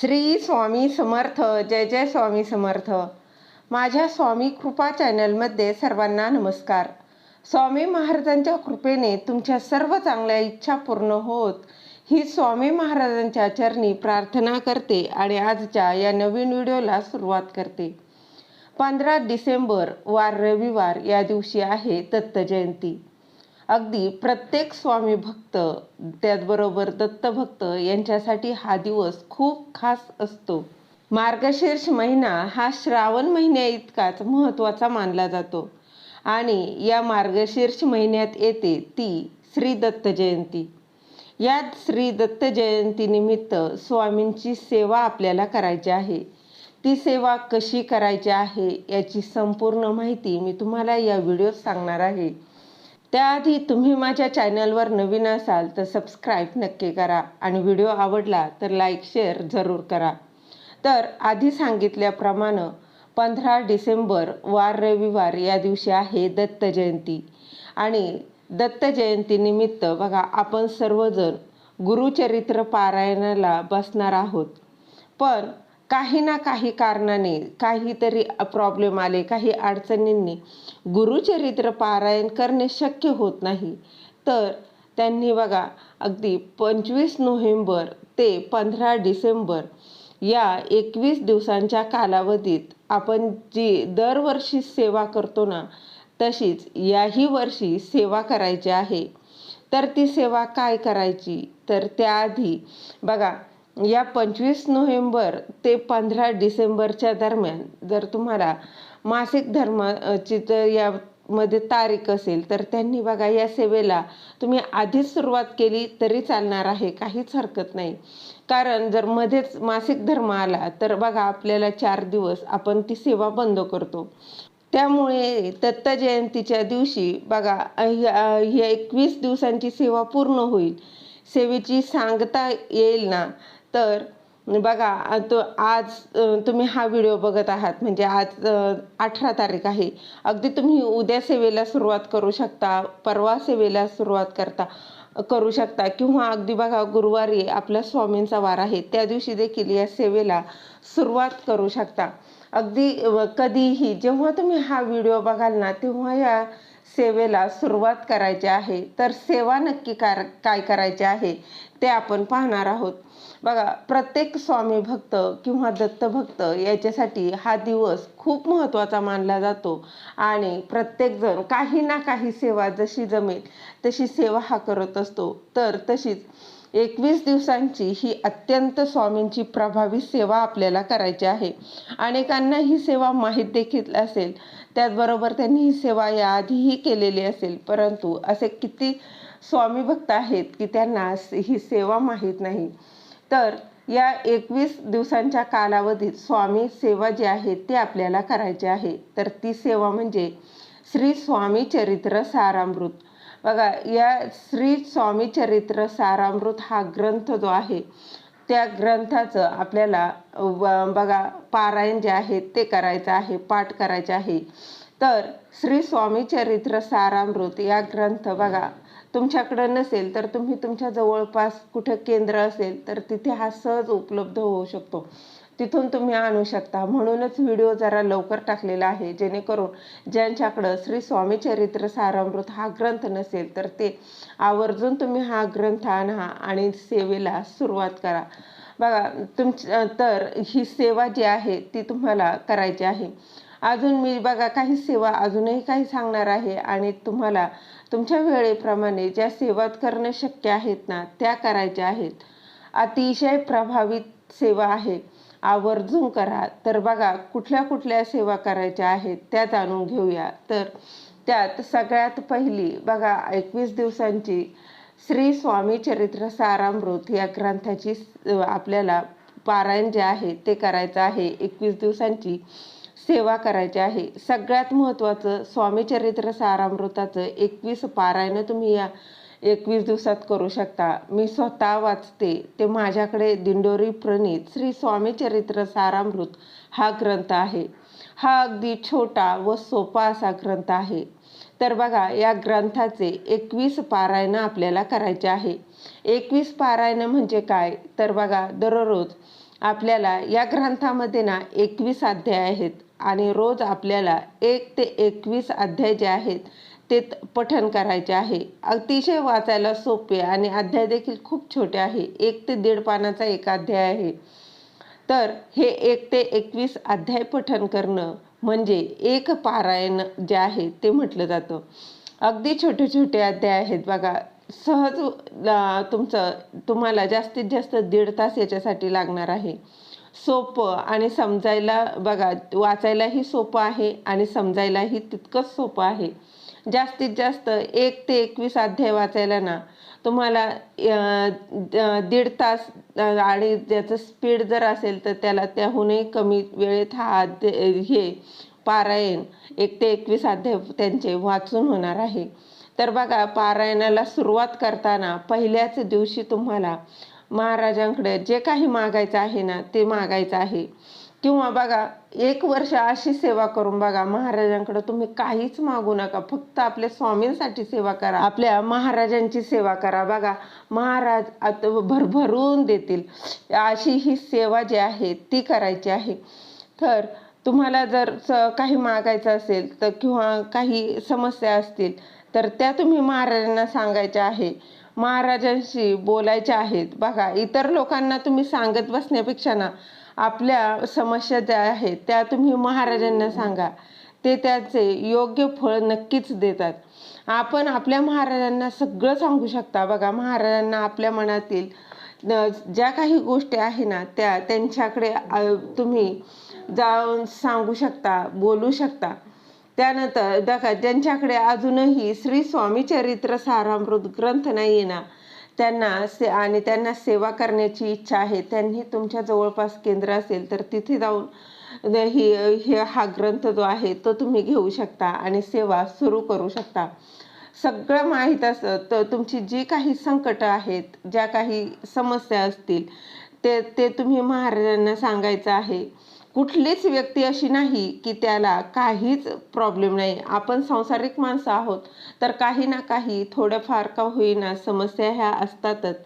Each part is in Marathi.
श्री स्वामी समर्थ जय जय स्वामी समर्थ. माझ्या स्वामी कृपा चॅनलमध्ये सर्वांना नमस्कार. स्वामी महाराजांच्या कृपेने तुमच्या सर्व चांगल्या इच्छा पूर्ण होत ही स्वामी महाराजांच्या चरणी प्रार्थना करते आणि आजच्या या नवीन व्हिडिओला सुरुवात करते. पंधरा डिसेंबर वार रविवार या दिवशी आहे दत्त जयंती. अगदी प्रत्येक स्वामी भक्त त्याचबरोबर दत्तभक्त यांच्यासाठी हा दिवस खूप खास असतो. मार्गशीर्ष महिना हा श्रावण महिन्या इतकाच महत्त्वाचा मानला जातो. आणि या मार्गशीर्ष महिन्यात येते ती श्री दत्त जयंती. यात श्री दत्त जयंतीनिमित्त स्वामींची सेवा आपल्याला करायची आहे. ती सेवा कशी करायची आहे याची संपूर्ण माहिती मी तुम्हाला या व्हिडिओत सांगणार आहे. त्याआधी तुम्ही माझ्या चॅनलवर नवीन असाल तर सबस्क्राईब नक्की करा आणि व्हिडिओ आवडला तर लाईक शेअर जरूर करा. तर आधी सांगितल्याप्रमाणे पंधरा डिसेंबर वार रविवार या दिवशी आहे दत्त जयंती. आणि दत्त जयंतीनिमित्त बघा आपण सर्वजण गुरुचरित्र पारायणाला बसणार आहोत. पण काही ना काही कारणाने काहीतरी प्रॉब्लेम आले काही अडचणींनी गुरुचरित्र पारायण करणे शक्य होत नाही. तर त्यांनी बघा अगदी पंचवीस नोव्हेंबर ते पंधरा डिसेंबर या एकवीस दिवसांच्या कालावधीत आपण जी दरवर्षी सेवा करतो ना तशीच याही वर्षी सेवा करायची आहे. तर ती सेवा काय करायची? तर त्याआधी बघा या पंचवीस नोव्हेंबर ते पंधरा डिसेंबरच्या दरम्यान जर तुम्हाला मासिक धर्माची जर यामध्ये तारीख असेल तर त्यांनी बघा या सेवेला तुम्ही आधीच सुरुवात केली तरी चालणार आहे काहीच हरकत नाही. कारण जर मध्येच मासिक धर्म आला तर बघा आपल्याला चार दिवस आपण ती सेवा बंद करतो. त्यामुळे दत्त जयंतीच्या दिवशी बघा ही एकवीस दिवसांची सेवा पूर्ण होईल. सेवेची सांगता येईल ना तर बघा तो आज तुम्ही हा व्हिडिओ बघत आहात. म्हणजे आज अठरा तारीख आहे. अगदी तुम्ही उद्या सेवेला सुरुवात करू शकता परवा सेवेला सुरुवात करता करू शकता. किंवा अगदी बघा गुरुवारी आपल्या स्वामींचा वार आहे त्या दिवशी देखील या सेवेला सुरुवात करू शकता. अगदी कधीही जेव्हा तुम्ही हा व्हिडिओ बघाल ना तेव्हा या सेवेला सुरुवात करायची आहे तर सेवा नक्की कार काय करायचे आहे ते आपण पाहणार आहोत. बघा प्रत्येक स्वामी भक्त किंवा दत्तभक्त याच्यासाठी हा दिवस खूप महत्त्वाचा मानला जातो. आणि प्रत्येकजण काही ना काही सेवा जशी जमेल तशी सेवा हा करत असतो. तर तशीच एकवीस दिवसांची ही अत्यंत स्वामींची प्रभावी सेवा आपल्याला करायची आहे. अनेकांना ही सेवा माहीत देखील असेल. त्याचबरोबर त्यांनी ही सेवा याआधीही केलेली असेल. परंतु असे किती स्वामी भक्त आहेत की त्यांना ही सेवा माहीत नाही. तर या एकवीस दिवसांच्या कालावधीत स्वामी सेवा जी आहे ती आपल्याला करायची आहे. तर ती सेवा म्हणजे श्री स्वामी चरित्र सारामृत. बघा या श्री स्वामी चरित्र सारामृत हा ग्रंथ जो आहे त्या ग्रंथाचं आपल्याला बघा पारायण जे आहे ते करायचं आहे पाठ करायचे आहे. तर श्री स्वामी चरित्र सारामृत या ग्रंथ बघा तुमच्याकडं नसेल तर तुम्ही तुमच्या जवळपास कुठं केंद्र असेल तर तिथे हा सहज उपलब्ध होऊ शकतो. तिथून तुम्ही आणू शकता. म्हणूनच व्हिडिओ जरा लवकर टाकलेला आहे. जेणेकरून ज्यांच्याकडं श्री स्वामी चरित्र सारामृत हा ग्रंथ नसेल तर ते आवर्जून तुम्ही हा ग्रंथ आणा आणि सेवेला सुरुवात करा. बघा तुमची तर ही सेवा जी आहे ती तुम्हाला करायची आहे. अजून मी बघा काही सेवा अजूनही काही सांगणार आहे आणि तुम्हाला तुमच्या वेळेप्रमाणे ज्या सेवा करणं शक्य आहेत ना त्या करायच्या आहेत. अतिशय प्रभावित सेवा आहे. आवर्जून करा. तर बघा कुठल्या कुठल्या सेवा करायच्या आहेत त्या जाणून घेऊया. तर त्यात सगळ्यात पहिली बघा एकवीस दिवसांची श्री स्वामी चरित्र सारामृत या ग्रंथाची आपल्याला पारायण जे आहे ते करायचं आहे. एकवीस दिवसांची सेवा करायची आहे. सगळ्यात महत्त्वाचं स्वामी चरित्र सारामृताचं एकवीस पारायण तुम्ही या एकवीस दिवसात करू शकता. मी स्वतः वाचते. ते माझ्याकडे दिंडोरी प्रणित श्री स्वामी चरित्र सारामृत हा ग्रंथ आहे. हा अगदी छोटा व सोपा असा ग्रंथ आहे. तर बघा या ग्रंथाचे एकवीस पारायणं आपल्याला करायचे आहे. एकवीस पारायणं म्हणजे काय? तर बघा दररोज आपल्याला या ग्रंथामध्ये ना एकवीस अध्याय आहेत आणि रोज आपल्याला एक ते एकवीस अध्याय जे आहेत ते पठन पठण करायचे आहे. अतिशय वाचायला सोपे आणि अध्याय देखील खूप छोटे आहे. एक ते दीड पानाचा एक अध्याय आहे. तर हे एक ते एकवीस अध्याय पठण करणं म्हणजे एक पारायण जे आहे ते म्हटलं जातं. अगदी छोटे छोटे अध्याय आहेत बघा. सहज तुमचं तुम्हाला जास्तीत जास्त दीड तास याच्यासाठी लागणार आहे. सोपं आणि समजायला बघा वाचायलाही सोपं आहे आणि समजायलाही तितकंच सोपं आहे. जास्तीत जास्त एक ते एकवीस अध्याय वाचायला ना तुम्हाला दीड तास आणि ज्याचं स्पीड जर असेल तर त्याला त्याहूनही कमी वेळेत हा अध्याय हे पारायण एक ते एकवीस अध्याय त्यांचे वाचून होणार आहे. तर बघा पारायणाला सुरुवात करताना पहिल्याच दिवशी तुम्हाला महाराजांकडे जे काही मागायचं आहे ना ते मागायचं आहे. किंवा बघा एक वर्ष अशी सेवा करून बघा महाराजांकडे तुम्ही काहीच मागू नका. फक्त आपल्या स्वामींसाठी सेवा करा. आपल्या महाराजांची सेवा करा. बघा महाराज आता भरभरून देतील. अशी ही सेवा जी आहे ती करायची आहे. तर तुम्हाला जर काही मागायचं असेल तर किंवा काही समस्या असतील तर त्या तुम्ही महाराजांना सांगायच्या आहे. महाराजांशी बोलायच्या आहेत. बघा इतर लोकांना तुम्ही सांगत बसण्यापेक्षा ना आपल्या समस्या ज्या आहेत त्या तुम्ही महाराजांना सांगा. ते त्याचे योग्य फळ नक्कीच देतात. आपण आपल्या महाराजांना सगळं सांगू शकता. बघा महाराजांना आपल्या मनातील ज्या काही गोष्टी आहे ना त्या त्यांच्याकडे तुम्ही जाऊन सांगू शकता बोलू शकता. त्यानंतर बघा ज्यांच्याकडे अजूनही श्री स्वामी चरित्र सारामृत ग्रंथ नाही आहे ना त्यांना से आणि त्यांना सेवा करण्याची इच्छा आहे. त्यांनी तुमच्या जवळपास केंद्र असेल तर तिथे जाऊन ही हे हा ग्रंथ जो आहे तो तुम्ही घेऊ शकता आणि सेवा सुरू करू शकता. सगळं माहीत असं तर तुमची जी काही संकटं आहेत ज्या काही समस्या असतील ते ते तुम्ही महाराजांना सांगायचं आहे. कुठलीच व्यक्ती अशी नाही की त्याला काहीच प्रॉब्लेम नाही. आपण सांसारिक माणसं आहोत तर काही ना काही थोडंफार का होईना समस्या ह्या असतातच.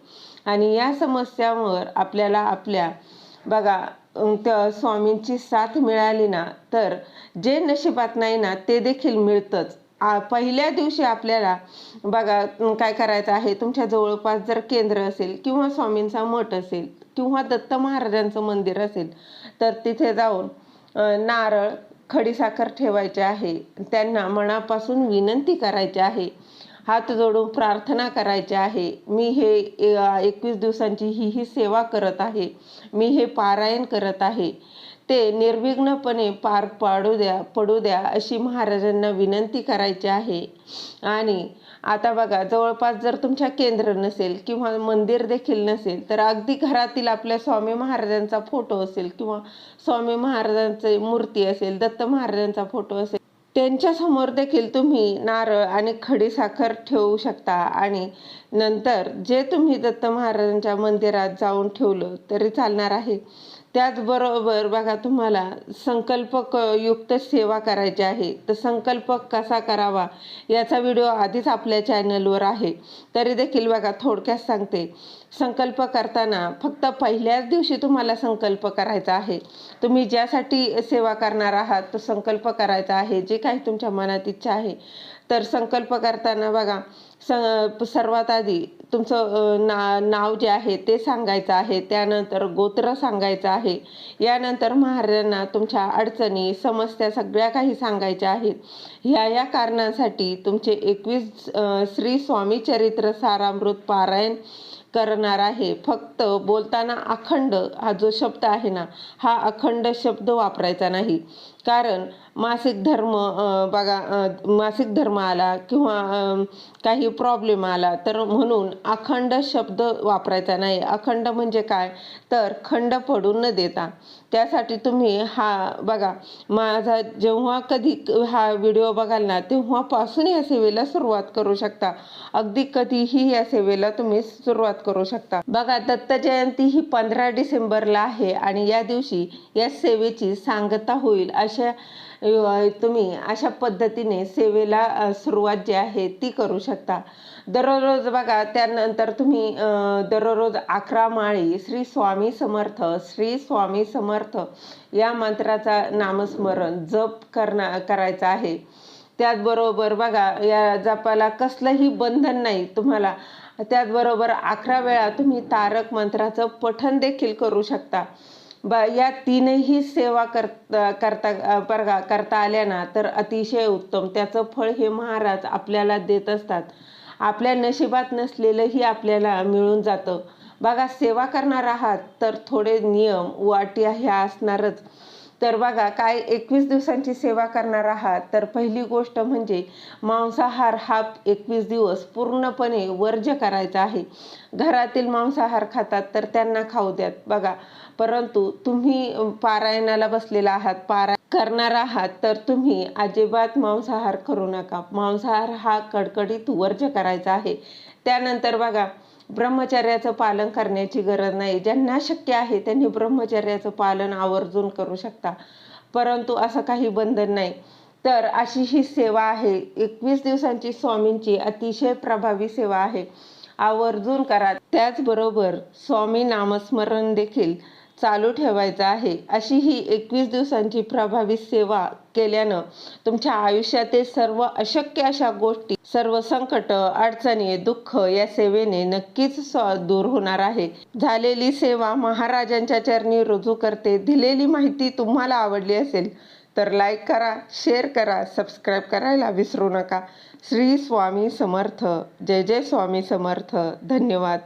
आणि या समस्यावर आपल्याला आपल्या बघा त्या स्वामींची साथ मिळाली ना तर जे नशिबात नाही ना ते देखील मिळतंच. पहिल्या दिवशी आपल्याला बघा काय करायचं आहे तुमच्या जवळपास जर केंद्र असेल किंवा स्वामींचा मठ असेल किंवा दत्त महाराजांचं मंदिर असेल तर तिथे जाऊन नारळ खडीसाखर ठेवायचे आहे. त्यांना मनापासून विनंती करायची आहे. हात जोडून प्रार्थना करायची आहे. मी हे एकवीस दिवसांची ही ही सेवा करत आहे. मी हे पारायण करत आहे. ते निर्विघ्नपणे पार पाडू द्या पडू द्या अशी महाराजांना विनंती करायची आहे. आणि आता बघा जवळपास जर तुमच्या केंद्र नसेल किंवा मंदिर देखील नसेल तर अगदी घरातील आपल्या स्वामी महाराजांचा फोटो असेल किंवा स्वामी महाराजांचे मूर्ती असेल दत्त महाराजांचा फोटो असेल त्यांच्यासमोर देखील तुम्ही नारळ आणि खडीसाखर ठेवू शकता. आणि नंतर जे तुम्ही दत्त महाराजांच्या मंदिरात जाऊन ठेवलं तरी चालणार आहे. त्याचबरोबर बघा तुम्हाला संकल्प युक्त सेवा करायची आहे. तर संकल्प कसा करावा याचा व्हिडिओ आधीच आपल्या चॅनलवर आहे. तरी देखील बघा थोडक्यात सांगते. संकल्प करताना फक्त पहिल्याच दिवशी तुम्हाला संकल्प करायचा आहे. तुम्ही ज्यासाठी सेवा करणार आहात तो संकल्प करायचा आहे. जे काही तुमच्या मनात इच्छा आहे तर संकल्प करताना बघा स सर्वात आधी तुमचं ना नाव जे आहे ते सांगायचं आहे त्यानंतर गोत्र सांगायचं आहे यानंतर महाराजांना तुमच्या अडचणी समस्या सगळ्या काही सांगायच्या आहेत. ह्या या कारणांसाठी तुमचे एकवीस श्री स्वामी चरित्र सारामृत पारायण करणार आहे. फक्त बोलताना अखंड हा जो शब्द आहे ना हा अखंड शब्द वापरायचा नाही. कारण मासिक धर्म बघा मासिक धर्म आला किंवा काही प्रॉब्लेम आला तर म्हणून अखंड शब्द वापरायचा नाही. अखंड म्हणजे काय? तर खंड पडून न देता. त्यासाठी तुम्ही हा बघा माझा जेव्हा कधी हा व्हिडिओ बघाल ना तेव्हापासून या सेवेला सुरुवात करू शकता. अगदी कधीही या सेवेला तुम्ही सुरुवात करू शकता. बघा दत्त जयंती ही पंधरा डिसेंबरला आहे आणि या दिवशी या सेवेची सांगता होईल अशा तुम्ही अशा पद्धतीने सेवेला सुरुवात जी आहे ती करू शकता. दररोज बघा त्यानंतर तुम्ही दररोज अकरा माळी श्री स्वामी समर्थ श्री स्वामी समर्थ या मंत्राचा नामस्मरण जप करणं करायचं आहे. त्याचबरोबर बघा या जपाला कसलंही बंधन नाही तुम्हाला. त्याचबरोबर अकरा वेळा तुम्ही तारक मंत्राचं पठन देखील करू शकता. ब या तीनही सेवा कर करता बरगा करता आल्या ना तर अतिशय उत्तम. त्याचं फळ हे महाराज आपल्याला देत असतात. आपल्या नशिबात नसलेलंही आपल्याला मिळून जातं. बघा सेवा करणार आहात तर थोडे नियम व अटी ह्या असणारच. तर बघा काय एकवीस दिवसांची सेवा करणार आहात तर पहिली गोष्ट म्हणजे मांसाहार हा एकवीस दिवस पूर्णपणे वर्ज्य करायचा आहे. घरातील मांसाहार खातात तर त्यांना खाऊ द्यात. बघा परंतु तुम्ही पारायणाला बसलेला आहात पारा करणार आहात तर तुम्ही अजिबात मांसाहार करू नका. मांसाहार हा कडकडीत वर्ज्य करायचा आहे. त्यानंतर बघा ब्रह्मचर्याचं पालन करण्याची गरज नाही. ज्यांना शक्य आहे त्यांनी ब्रह्मचर्याचं पालन आवर्जून करू शकता. परंतु असं काही बंधन नाही. तर अशी ही सेवा आहे. एकवीस दिवसांची स्वामींची अतिशय प्रभावी सेवा आहे. आवर्जून करा. त्याचबरोबर स्वामी नामस्मरण देखील चालू ठेवायचं आहे. अशी ही एकवीस दिवसांची प्रभावी सेवा केल्यानं तुमच्या आयुष्यातील सर्व अशक्य अशा गोष्टी सर्व संकट अडचणी दुःख या सेवेने नक्कीच दूर होणार आहे. झालेली सेवा महाराजांच्या चरणी रुजू करते. दिलेली माहिती तुम्हाला आवडली असेल तर लाईक करा शेअर करा सबस्क्राईब करायला विसरू नका. श्री स्वामी समर्थ. जय जय स्वामी समर्थ. धन्यवाद.